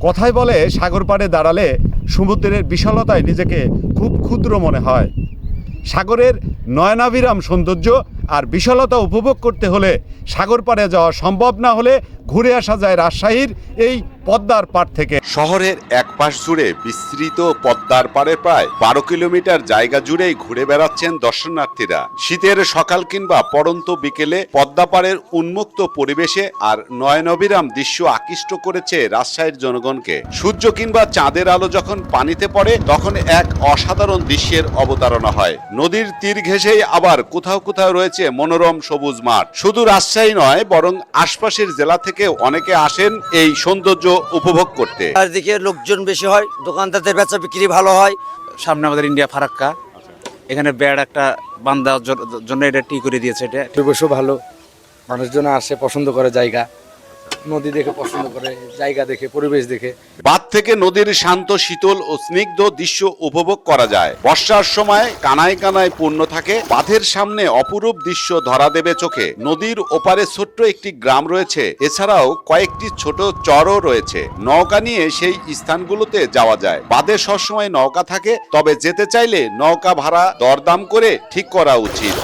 কথায় বলে, সাগর পাড়ে দাঁড়ালে সমুদ্রের বিশালতায় নিজেকে খুব ক্ষুদ্র মনে হয়। সাগরের নয়নাভিরাম সৌন্দর্য আর বিশালতা উপভোগ করতে হলে সাগর পাড়ে যাওয়া সম্ভব না হলে ঘুরে আসা যায় রাজশাহীর এই পদ্মার পাড় থেকে। শহরের এক পাশ জুড়ে বিস্তৃত পদ্মার পাড়ে প্রায় বারো কিলোমিটার জায়গা জুড়েই ঘুরে বেড়াচ্ছেন দর্শনার্থীরা। শীতের সকাল কিংবা পড়ন্ত বিকেলে পদ্মা পাড়ের উন্মুক্ত পরিবেশে আর নয়নবিরাম দৃশ্য আকৃষ্ট করেছে রাজশাহীর জনগণকে। সূর্য কিংবা চাঁদের আলো যখন পানিতে পড়ে, তখন এক অসাধারণ দৃশ্যের অবতারণা হয়। নদীর তীর ঘেঁষেই আবার কোথাও কোথাও রয়েছে মনোরম সবুজ মাঠ। শুধু রাজশাহী নয়, বরং আশপাশের জেলা থেকে অনেকে আসেন এই সৌন্দর্য উপভোগ করতে। চারদিকে লোকজন বেশি হয় দোকানদারদের বেচা বিক্রি ভালো হয়। সামনে আমাদের ইন্ডিয়া ফারাক্কা। এখানে ব্যাড একটা বান্দার জন্য এটা টি করে দিয়েছে এটা। পরিবেশও ভালো মানুষজন আসে পছন্দ করে জায়গা। নদী দেখে পছন্দ করে, জায়গা দেখে, পরিবেশ দেখে। বাঁধ থেকে নদীর শান্ত, শীতল ও স্নিগ্ধ দৃশ্য উপভোগ করা যায়। বর্ষার সময় কানায় কানায় পূর্ণ থাকে। বাঁধের সামনে অপরূপ দৃশ্য ধরা দেবে চোখে। নদীর ওপারে ছোট্ট একটি গ্রাম রয়েছে। এছাড়াও কয়েকটি ছোট চরও রয়েছে। নৌকা নিয়ে সেই স্থানগুলোতে যাওয়া যায়। বাঁধে সবসময় নৌকা থাকে, তবে যেতে চাইলে নৌকা ভাড়া দরদাম করে ঠিক করা উচিত।